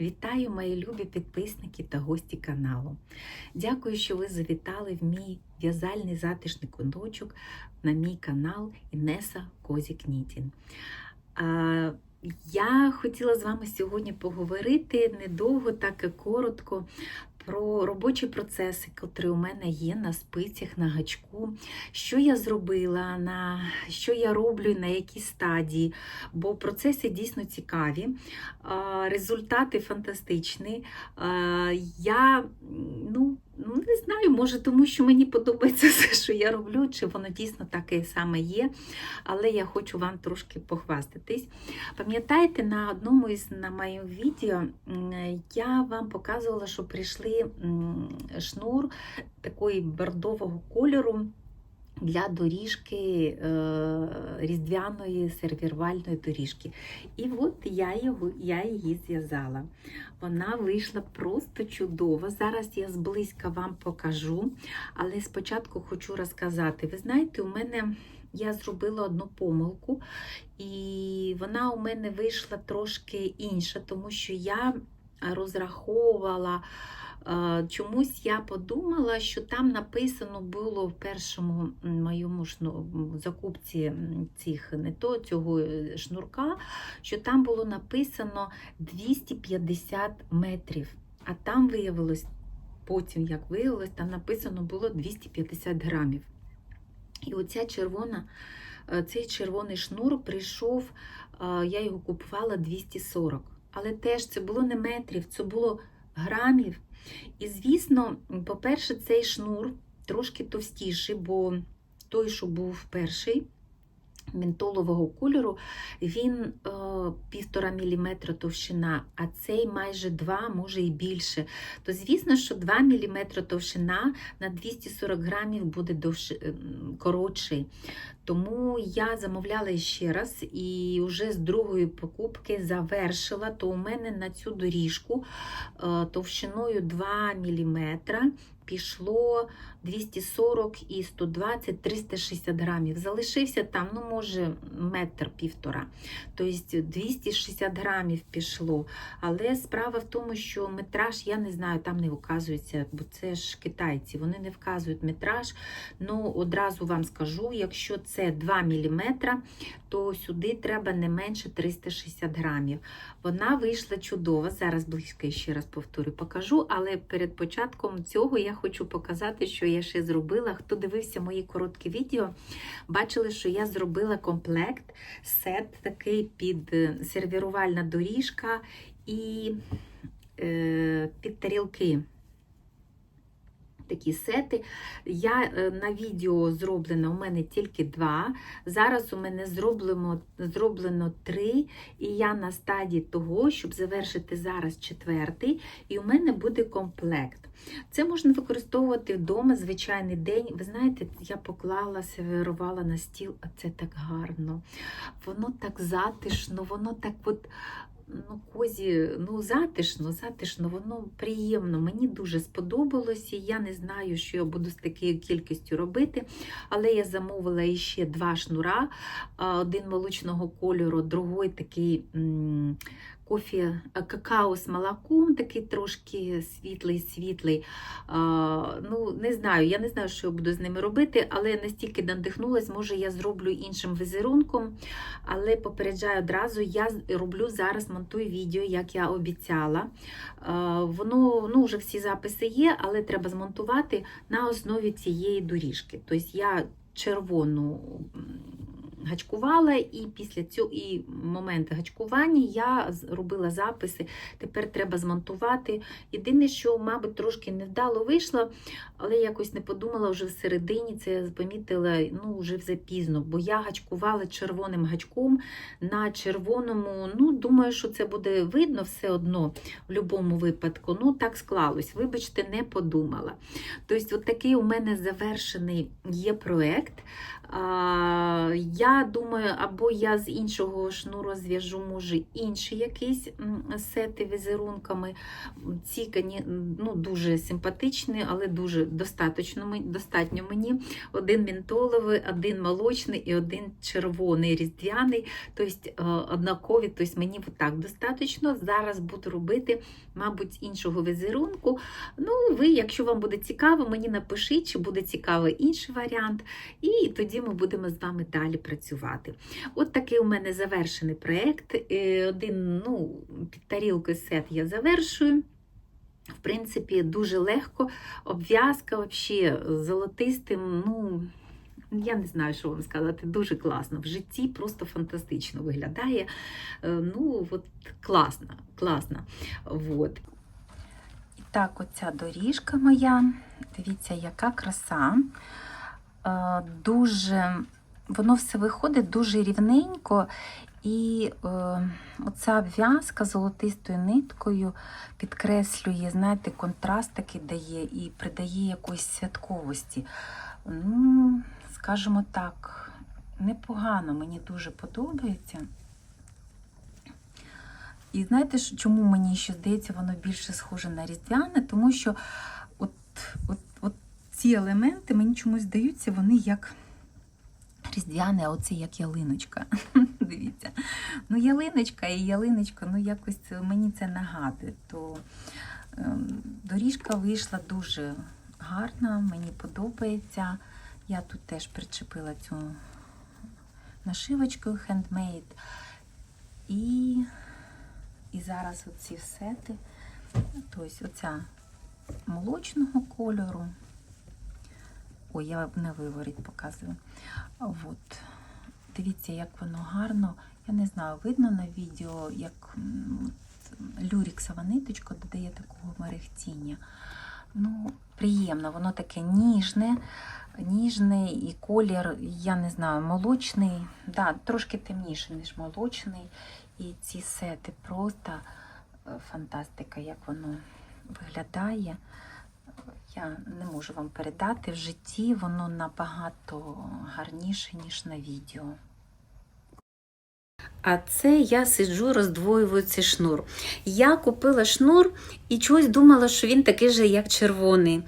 Вітаю, мої любі підписники та гості каналу. Дякую, що ви завітали в мій в'язальний затишний куточок на мій канал Інеса Козік Нітін. Я хотіла з вами сьогодні поговорити недовго, так і коротко про робочі процеси, котрі у мене є на спицях, на гачку, що я зробила, на що я роблю, на якій стадії, бо процеси дійсно цікаві, результати фантастичні. Я ну, ну, не знаю, може, тому що мені подобається все, що я роблю, чи воно дійсно таке саме є. Але я хочу вам трошки похвастатись. Пам'ятаєте, на одному із на моїх відео я вам показувала, що прийшли шнур такої бордового кольору. Для доріжки е, різдвяної сервірвальної доріжки. І от я, його, я її зв'язала. Вона вийшла просто чудово. Зараз я зблизька вам покажу, але спочатку хочу розказати. Ви знаєте, у мене я зробила одну помилку, і вона у мене вийшла трошки інша, тому що я розраховувала. Чомусь я подумала, що там написано було в першому моєму шну, закупці цих не то цього е, шнурка, що там було написано 250 метрів. А там виявилось, потім, як виявилось, там написано було 250 грамів. І оця червона, е, цей червоний шнур прийшов, е, я його купувала 240. Але теж це було не метрів, це було грамів. І, звісно, по-перше, цей шнур трошки товстіший, бо той, що був перший, ментолового кольору, він е, півтора міліметра товщина, а цей майже 2, може і більше. То звісно, що 2 мм товщина на 240 грамів буде довше, м, коротший. Тому я замовляла ще раз і вже з другої покупки завершила, то у мене на цю доріжку е, товщиною 2 мм пішло 240 і 120, 360 грамів. Залишився там, ну, може, метр півтора. Тобто 260 грамів пішло. Але справа в тому, що метраж, я не знаю, там не вказується, бо це ж китайці, вони не вказують метраж. Ну, одразу вам скажу, якщо це 2 мм, то сюди треба не менше 360 грамів. Вона вийшла чудово. Зараз близько ще раз повторю, покажу, але перед початком цього я хочу показати, що я ще зробила. Хто дивився мої короткі відео, бачили, що я зробила комплект, сет такий під е, сервірувальна доріжка і е, під тарілки. Такі сети. Я е, на відео зроблено у мене тільки два. Зараз у мене зроблено зроблено три, і я на стадії того, щоб завершити зараз четвертий, і у мене буде комплект. Це можна використовувати вдома звичайний день. Ви знаєте, я поклала, сервірувала на стіл, а це так гарно. Воно так затишно, воно так от. Ну, козі, ну, затишно, затишно, воно приємно. Мені дуже сподобалося. Я не знаю, що я буду з такою кількістю робити, але я замовила іще два шнура: один молочного кольору, другий такий м, кофі, какао з молоком, такий трошки світлий-світлий. Ну, не знаю, я не знаю, що я буду з ними робити, але настільки надихнулась, може, я зроблю іншим візерунком. Але попереджаю одразу, я роблю зараз монтую відео, як я обіцяла. Воно ну, вже всі записи є, але треба змонтувати на основі цієї доріжки. Тобто я червону гачкувала, і після цього і момент гачкування я робила записи. Тепер треба змонтувати. Єдине, що, мабуть, трошки невдало вийшло, але якось не подумала вже в середині, це я помітила ну, вже запізно, бо я гачкувала червоним гачком на червоному. Ну, думаю, що це буде видно все одно в будь-якому випадку. Ну, так склалось. Вибачте, не подумала. Тобто, от такий у мене завершений є проект. Я думаю, або я з іншого шнуру зв'яжу, може, інші якісь сети візерунками. Ці ну, дуже симпатичні, але дуже достатньо, достатньо мені. Один мінтоловий, один молочний і один червоний різдвяний, тобто е, однакові, тобто мені так достатньо. Зараз буду робити, мабуть, іншого візерунку. Ну, ви, якщо вам буде цікаво, мені напишіть, чи буде цікавий інший варіант, і тоді ми будемо з вами далі працювати. От такий у мене завершений проєкт. Е, Один, ну, під тарілкою сет я завершую. В принципі, дуже легко. Обв'язка взагалі золотистим, ну. Я не знаю, що вам сказати, дуже класно. В житті просто фантастично виглядає. Е, Ну, от класно, класно. Вот. І так, оця доріжка моя. Дивіться, яка краса. Е, Дуже, воно все виходить дуже рівненько. І е, оця в'язка золотистою ниткою підкреслює, знаєте, контраст такий дає і придає якоїсь святковості. Ну, скажімо так, непогано, мені дуже подобається. І знаєте, чому мені ще здається, воно більше схоже на різдвяне? Тому що от, от, ці елементи мені чомусь здаються, вони як різдвяне, а оце як ялиночка. Дивіться. Ну, ялиночка і ялиночка, ну якось мені це нагадує. То ем, доріжка вийшла дуже гарна, мені подобається. Я тут теж причепила цю нашивочку handmade. І, і зараз оці сети, тобто оця молочного кольору. Ой, я не виворіть показую. От. Дивіться, як воно гарно. Я не знаю, видно на відео, як люріксова ниточка додає такого мерехтіння. Ну, приємно, воно таке ніжне, ніжний і колір, я не знаю, молочний, да, трошки темніший, ніж молочний. І ці сети просто е, фантастика, як воно виглядає. Я не можу вам передати в житті, воно набагато гарніше, ніж на відео. А це я сиджу, роздвоюю цей шнур. Я купила шнур і чогось думала, що він такий же, як червоний.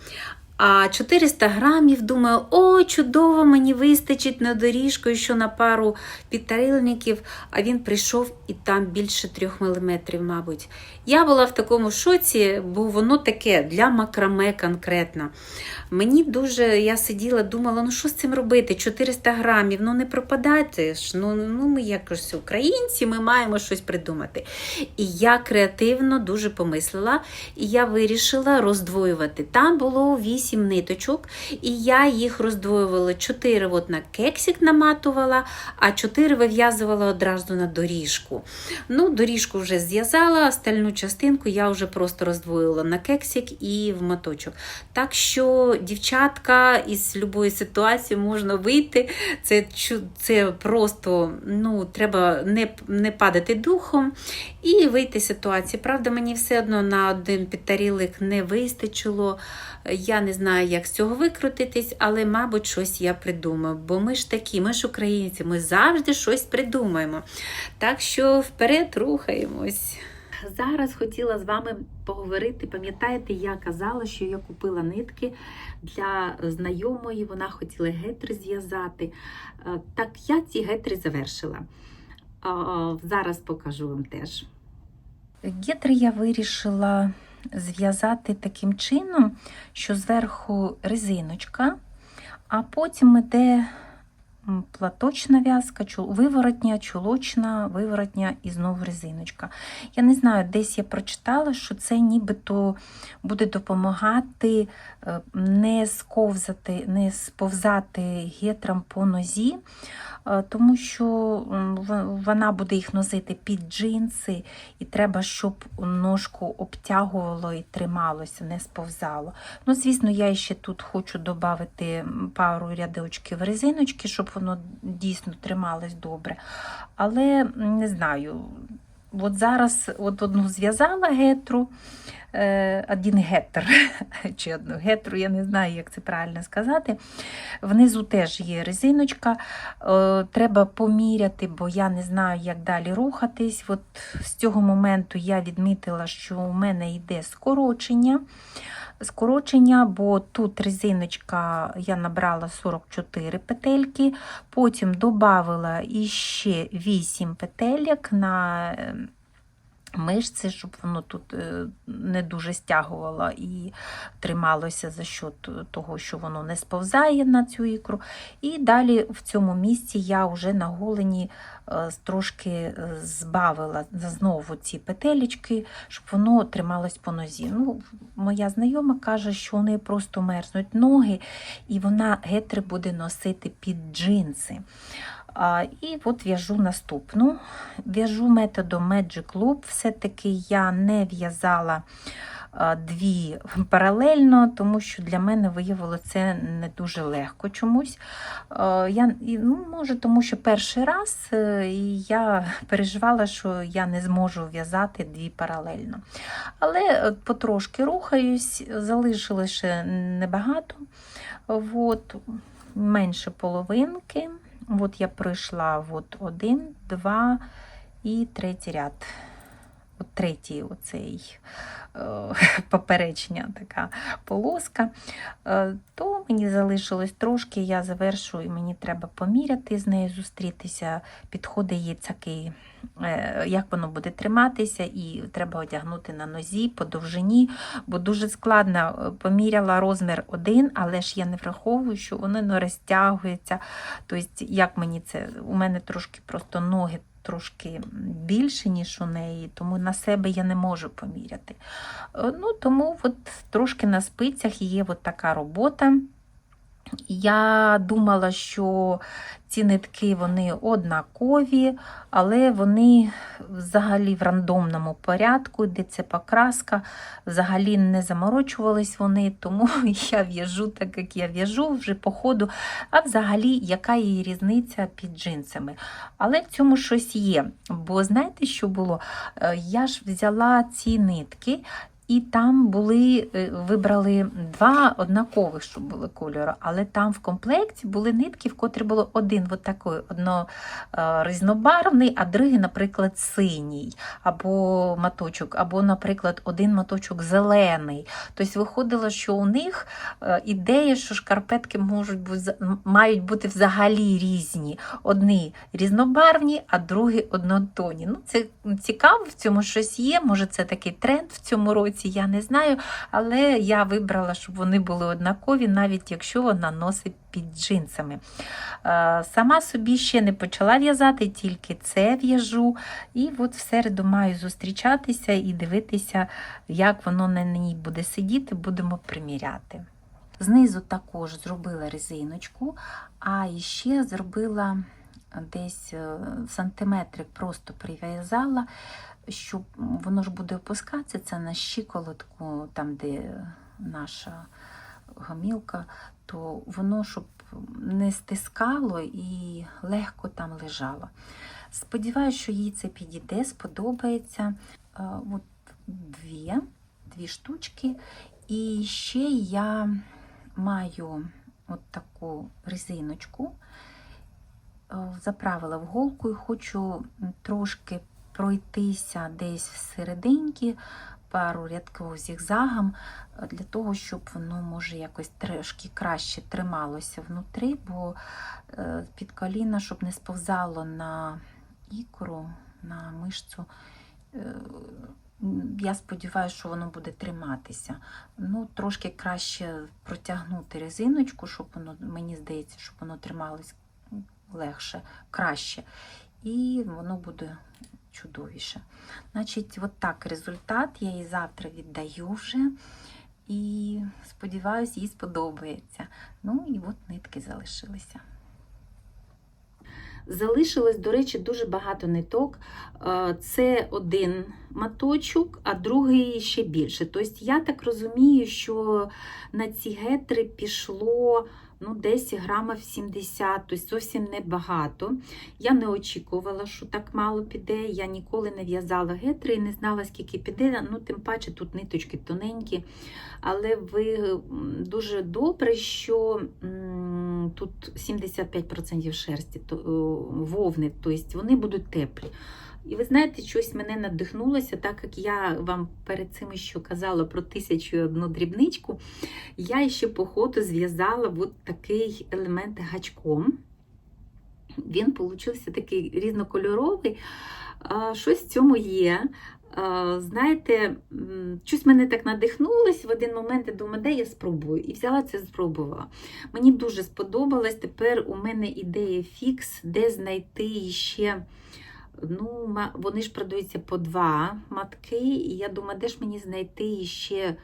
А 400 грамів, думаю, о, чудово, мені вистачить на доріжку, що на пару підтарильників, а він прийшов і там більше 3 мм, мабуть. Я була в такому шоці, бо воно таке для макраме конкретно. Мені дуже, я сиділа, думала, ну що з цим робити? 400 грамів, ну не пропадайте ж. Ну, ну ми якось українці, ми маємо щось придумати. І я креативно дуже помислила, і я вирішила роздвоювати. Там було 8 ниточок, і я їх роздвоювала. 4 от на кексик наматувала, а 4 вив'язувала одразу на доріжку. Ну, доріжку вже зв'язала, остальну частинку я вже просто роздвоїла на кексик і в моточок. Так що, дівчатка, із будь-якої ситуації можна вийти. Це, це просто ну, треба не, не падати духом і вийти з ситуації. Правда, мені все одно на один підтарілик не вистачило. Я не знаю, як з цього викрутитись, але, мабуть, щось я придумаю. Бо ми ж такі, ми ж українці, ми завжди щось придумаємо. Так що вперед рухаємось. Зараз хотіла з вами поговорити. Пам'ятаєте, я казала, що я купила нитки для знайомої, вона хотіла гетри зв'язати. Е, Так, я ці гетри завершила. Зараз покажу вам теж. Гетри я вирішила зв'язати таким чином, що зверху резиночка, а потім іде платочна в'язка, виворотня, чулочна, виворотня і знову резиночка. Я не знаю, десь я прочитала, що це нібито буде допомагати е, не сковзати, не сповзати гетрам по нозі, е, тому що вона буде їх носити під джинси, і треба, щоб ножку обтягувало і трималося, не сповзало. Ну, звісно, я ще тут хочу додати пару рядочків резиночки, щоб воно дійсно трималось добре. Але не знаю, от зараз от одну зв'язала гетру, один гетер, чи одну гетру, я не знаю, як це правильно сказати. Внизу теж є резиночка. Е, треба поміряти, бо я не знаю, як далі рухатись. От з цього моменту я відмітила, що у мене йде скорочення. Скорочення, бо тут резиночка я набрала 44 петельки, потім додала іще 8 петельок на е, мишці, щоб воно тут е, не дуже стягувало і трималося за счет того, що воно не сповзає на цю ікру. І далі в цьому місці я вже на голені е, трошки е, збавила знову ці петелечки, щоб воно трималось по нозі. Ну, моя знайома каже, що у просто мерзнуть ноги, і вона гетри буде носити під джинси. А, І от в'яжу наступну. В'яжу методом Magic Loop. Все-таки я не в'язала дві паралельно, тому що для мене виявилося це не дуже легко чомусь. Я, ну, Може, тому що перший раз е, і я переживала, що я не зможу в'язати дві паралельно. Але е, потрошки рухаюсь, залишилося небагато. От, менше половинки. От я пройшла от один, два і третій ряд. От третій оцей е, поперечня така полоска. Е, то мені залишилось трошки, я завершу, і мені треба поміряти з нею, зустрітися. Підходить їй такий, е, як воно буде триматися, і треба одягнути на нозі по довжині, бо дуже складно поміряла розмір один, але ж я не враховую, що воно розтягується. Тобто, як мені це, у мене трошки просто ноги трошки більше, ніж у неї, тому на себе я не можу поміряти. Ну, Тому от трошки на спицях є от така робота. Я думала, що ці нитки вони однакові, але вони взагалі в рандомному порядку, де це покраска, взагалі не заморочувались вони, тому я в'яжу так, як я в'яжу вже по ходу. А взагалі, яка її різниця під джинсами? Але в цьому щось є. Бо знаєте, що було? Е, я ж взяла ці нитки і там були, е, вибрали два однакових, щоб були кольори, але там в комплекті були нитки, в котрі було один от такий, одно е, а другий, наприклад, синій, або маточок, або, наприклад, один маточок зелений. Тобто виходило, що у них е, ідея, що шкарпетки можуть бути, мають бути взагалі різні. Одні різнобарвні, а другі однотонні. Ну, Це цікаво, в цьому щось є. Може, це такий тренд в цьому році році, я не знаю, але я вибрала, щоб вони були однакові, навіть якщо вона носить під джинсами. Е, сама собі ще не почала в'язати, тільки це в'яжу. І от в середу маю зустрічатися і дивитися, як воно на ній буде сидіти, будемо приміряти. Знизу також зробила резиночку, а ще зробила десь е, сантиметрик, просто прив'язала що воно ж буде опускатися це на щиколотку, там, де наша гомілка, то воно, щоб не стискало і легко там лежало. Сподіваюся, що їй це підійде, сподобається. От Дві дві штучки. І ще я маю от таку резиночку, заправила в голку і хочу трошки пройтися десь всерединки, пару рядків зігзагом, е, для того, щоб воно може якось трошки краще трималося внутрі, бо е, під коліна, щоб не сповзало на ікру, на мишцю. Е, я сподіваюся, що воно буде триматися. Ну, Трошки краще протягнути резиночку, щоб воно, мені здається, щоб воно трималось легше, краще. І воно буде чудовіше. Значить, от так результат. Я її завтра віддаю вже. І сподіваюся, їй сподобається. Ну і от нитки залишилися. Залишилось, до речі, дуже багато ниток. Е, це один маточок, а другий ще більше. Тобто, я так розумію, що на ці гетри пішло ну, десь грамів 70, тобто зовсім небагато. Я не очікувала, що так мало піде. Я ніколи не в'язала гетри і не знала, скільки піде. Ну, тим паче тут ниточки тоненькі. Але ви дуже добре, що тут 75% шерсті вовни, тобто вони будуть теплі. І ви знаєте, щось мене надихнулося, так як я вам перед цим ще казала про тисячу і одну дрібничку, я ще по ходу зв'язала от такий елемент гачком. Він получився такий різнокольоровий. Щось в цьому є. Знаєте, щось мене так надихнулось в один момент, я думаю, де я спробую. І взяла це, спробувала. Мені дуже сподобалось. Тепер у мене ідея фікс, де знайти ще. Ну, вони ж продаються по два матки, і я думаю, де ж мені знайти ще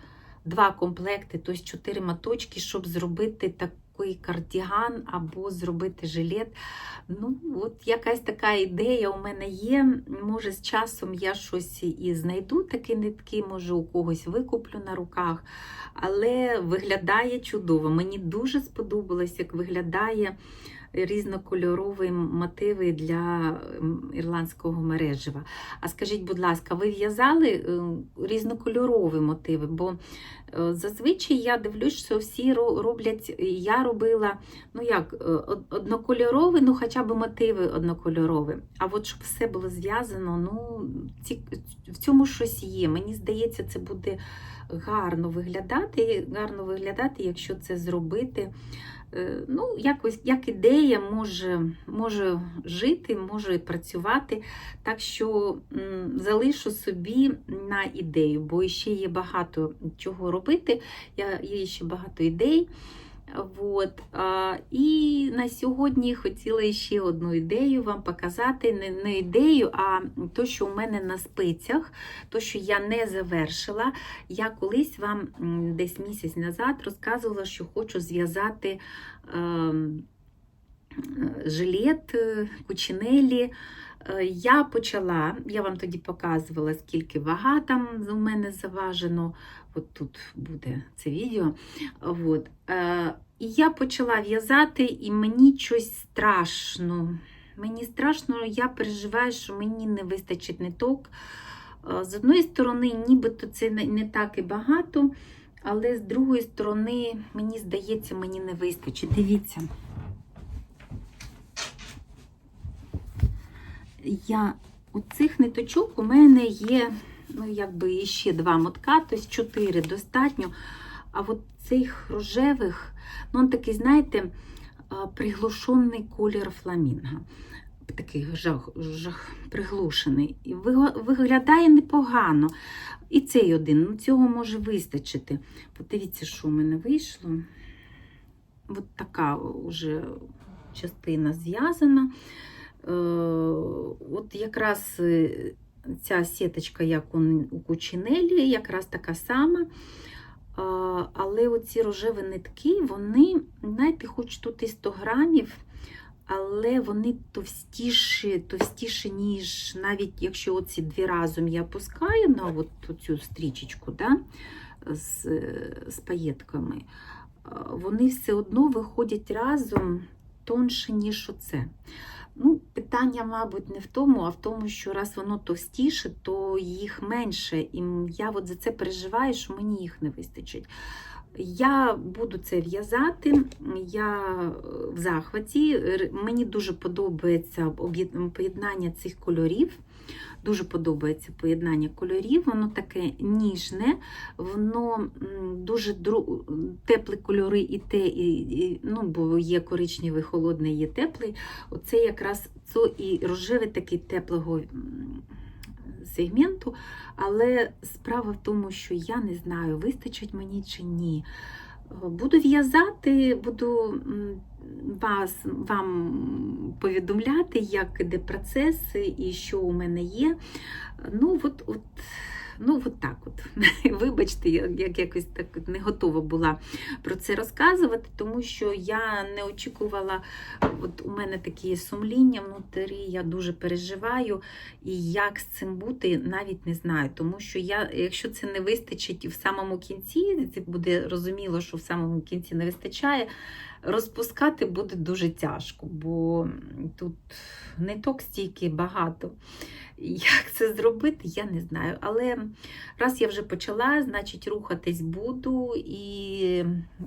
два комплекти, тобто чотири маточки, щоб зробити такий кардіган або зробити жилет. Ну, от якась така ідея у мене є. Може, з часом я щось і знайду такі нитки, може, у когось викуплю на руках. Але виглядає чудово. Мені дуже сподобалось, як виглядає різнокольорові мотиви для ірландського мережева. А скажіть, будь ласка, ви в'язали е, різнокольорові мотиви? Бо е, зазвичай я дивлюсь, що всі роблять, я робила ну як, е, однокольорові, ну хоча б мотиви однокольорові. А от щоб все було зв'язано, ну ці, в цьому щось є. Мені здається, це буде гарно виглядати, гарно виглядати, якщо це зробити. Е, Ну, якось як ідея може, може жити, може працювати. Так що залишу собі на ідею, бо ще є багато чого робити, є ще багато ідей. От. А, і на сьогодні хотіла ще одну ідею вам показати. Не, ідею, а то, що у мене на спицях, то, що я не завершила. Я колись вам десь місяць назад розказувала, що хочу зв'язати ем, жилет, е, кучинелі. Е, Я почала, я вам тоді показувала, скільки вага там у мене заважено. От тут буде це відео. От. Е, І я почала в'язати, і мені щось страшно. Мені страшно, я переживаю, що мені не вистачить ниток. Е, З одної сторони, нібито це не так і багато, але з другої сторони, мені здається, мені не вистачить. Дивіться. Я у цих ниточок у мене є, ну, якби ще два мотка, тобто чотири достатньо. А от цих рожевих, ну, он такий, знаєте, приглушений колір фламінга. Такий жах, жах приглушений. Виглядає непогано. І цей один, ну цього може вистачити. Подивіться, що в мене вийшло. От така вже частина зв'язана. Е, От якраз е, ця сіточка, як у, кучинелі, якраз така сама. Але оці рожеві нитки, вони, знаєте, хоч тут і 100 грамів, але вони товстіші, товстіші, ніж навіть якщо оці дві разом я пускаю на от цю стрічечку да, з, з паєтками, вони все одно виходять разом тонше, ніж оце. Ну, питання, мабуть, не в тому, а в тому, що раз воно товстіше, то їх менше. І я от за це переживаю, що мені їх не вистачить. Я буду це в'язати, я е, в захваті. Мені дуже подобається об'єднання цих кольорів. Дуже подобається поєднання кольорів, воно таке ніжне, воно дуже дру... теплі кольори і те, і, і, ну, бо є коричневий, холодний, є теплий. Оце якраз це і рожевий такий теплого сегменту. Але справа в тому, що я не знаю, вистачить мені чи ні. Буду в'язати, буду вас, вам повідомляти, як іде процес і що у мене є. Ну, от, от, ну, от так от. Вибачте, я як якось так не готова була про це розказувати, тому що я не очікувала, от у мене такі сумління внутрі, я дуже переживаю, і як з цим бути, навіть не знаю. Тому що я, якщо це не вистачить в самому кінці, це буде розуміло, що в самому кінці не вистачає. Розпускати буде дуже тяжко, бо тут ниток стільки багато. Як це зробити, я не знаю. Але раз я вже почала, значить рухатись буду, і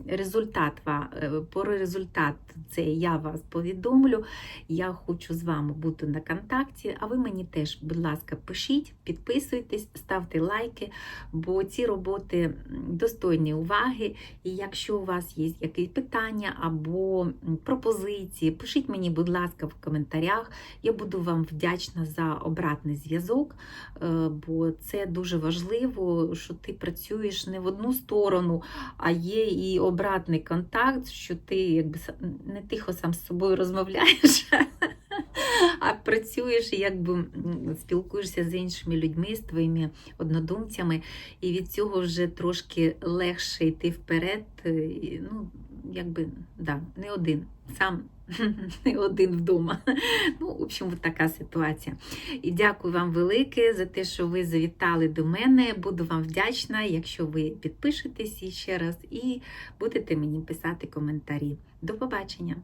результат е, про результат цей я вас повідомлю. Я хочу з вами бути на контакті, а ви мені теж, будь ласка, пишіть, підписуйтесь, ставте лайки, бо ці роботи достойні уваги. І якщо у вас є якісь питання або пропозиції, пишіть мені, будь ласка, в коментарях. Я буду вам вдячна за обратний зв'язок, е, бо це дуже важливо, що ти працюєш не в одну сторону, а є і обратний контакт, що ти якби не тихо сам з собою розмовляєш, а працюєш і якби спілкуєшся з іншими людьми, з твоїми однодумцями, і від цього вже трошки легше йти вперед. е, Ну, якби да, не один, сам не один вдома. Ну, в общем, от така ситуація. І дякую вам велике за те, що ви завітали до мене. Буду вам вдячна, якщо ви підпишетесь ще раз і будете мені писати коментарі. До побачення!